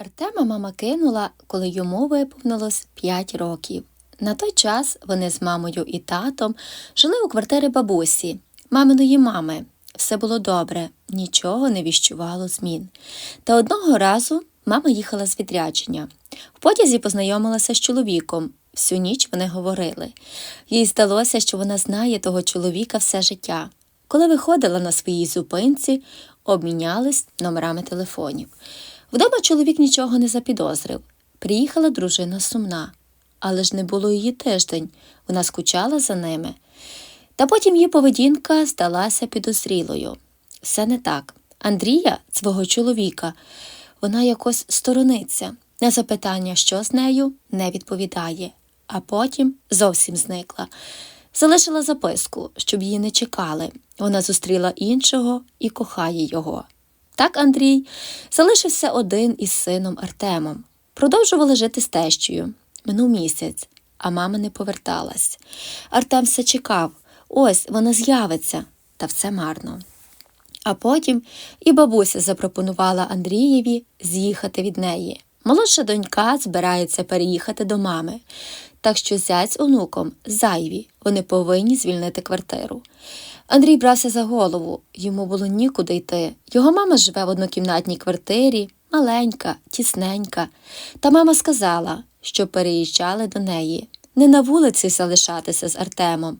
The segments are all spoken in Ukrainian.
Артема мама кинула, коли йому виповнилось 5 років. На той час вони з мамою і татом жили у квартирі бабусі, маминої мами. Все було добре, нічого не віщувало змін. Та одного разу мама їхала з відрядження. В потязі познайомилася з чоловіком. Всю ніч вони говорили. Їй здалося, що вона знає того чоловіка все життя. Коли виходила на своїй зупинці, обмінялись номерами телефонів. Вдома чоловік нічого не запідозрив. Приїхала дружина сумна, але ж не було її тиждень, вона скучала за ними. Та потім її поведінка здалася підозрілою. Все не так. Андрія, свого чоловіка, вона якось сторониться. На запитання, що з нею, не відповідає, а потім зовсім зникла. Залишила записку, щоб її не чекали. Вона зустріла іншого і кохає його. Так Андрій залишився один із сином Артемом. Продовжували жити з тещою. Минув місяць, а мама не поверталась. Артем все чекав ось вона з'явиться, та все марно. А потім і бабуся запропонувала Андрієві з'їхати від неї. Молодша донька збирається переїхати до мами, так що зять онуком зайві, вони повинні звільнити квартиру. Андрій брався за голову, йому було нікуди йти. Його мама живе в однокімнатній квартирі, маленька, тісненька. Та мама сказала, що переїжджали до неї, не на вулиці залишатися з Артемом.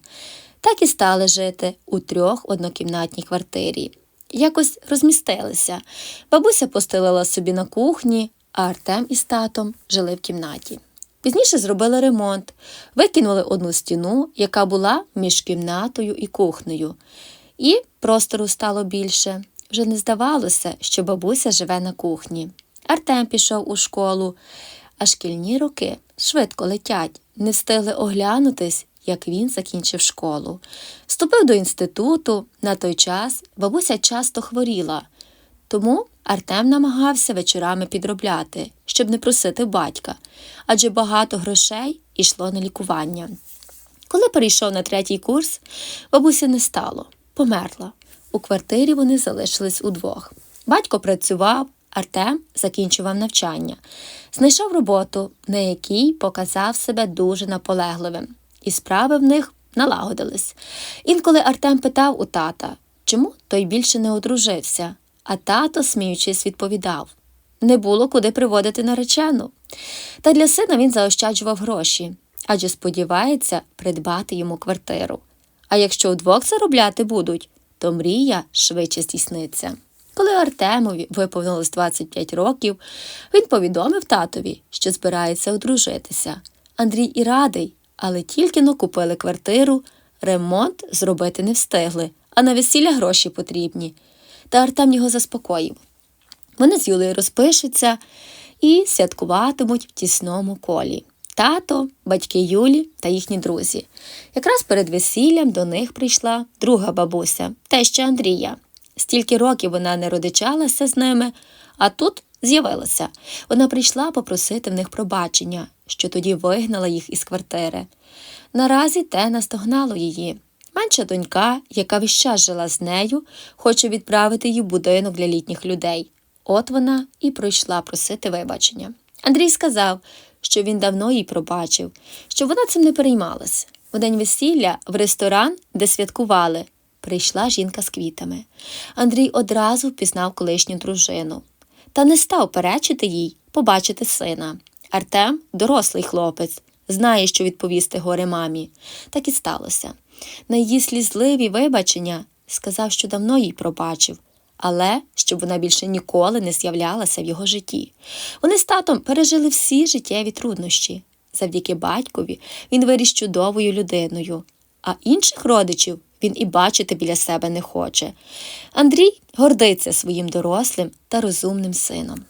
Так і стали жити у трьох однокімнатній квартирі. Якось розмістилися. Бабуся постелила собі на кухні, а Артем із татом жили в кімнаті. Пізніше зробили ремонт, викинули одну стіну, яка була між кімнатою і кухнею, і простору стало більше. Вже не здавалося, що бабуся живе на кухні. Артем пішов у школу, а шкільні роки швидко летять, не встигли оглянутись, як він закінчив школу. Вступив до інституту. На той час бабуся часто хворіла, тому Артем намагався вечорами підробляти, щоб не просити батька, адже багато грошей йшло на лікування. Коли перейшов на третій курс, бабуся не стало, померла. У квартирі вони залишились удвох. Батько працював, Артем закінчував навчання, знайшов роботу, на якій показав себе дуже наполегливим, і справи в них налагодились. Інколи Артем питав у тата, чому той більше не одружився, а тато, сміючись, відповідав не було куди приводити наречену. Та для сина він заощаджував гроші, адже сподівається придбати йому квартиру. А якщо вдвох заробляти будуть, то мрія швидше здійсниться. Коли Артемові виповнилось 25 років, він повідомив татові, що збирається одружитися. Андрій і радий, але тільки но купили квартиру, ремонт зробити не встигли, а на весілля гроші потрібні. Та Артем його заспокоїв. Вони з Юлею розпишуться і святкуватимуть в тісному колі. Тато, батьки Юлі та їхні друзі. Якраз перед весіллям до них прийшла друга бабуся, теща Андрія. Стільки років вона не родичалася з ними, а тут з'явилася. Вона прийшла попросити в них пробачення, що тоді вигнала їх із квартири. Наразі те настогнало її. Менша донька, яка весь час жила з нею, хоче відправити її в будинок для літніх людей. От вона і прийшла просити вибачення. Андрій сказав, що він давно їй пробачив, що вона цим не переймалась. У день весілля в ресторан, де святкували, прийшла жінка з квітами. Андрій одразу впізнав колишню дружину та не став перечити їй побачити сина. Артем дорослий хлопець, знає, що відповісти горе мамі. Так і сталося. На її слізливі вибачення сказав, що давно їй пробачив, але щоб вона більше ніколи не з'являлася в його житті. Вони з татом пережили всі життєві труднощі. Завдяки батькові він виріс чудовою людиною, а інших родичів він і бачити біля себе не хоче. Андрій гордиться своїм дорослим та розумним сином.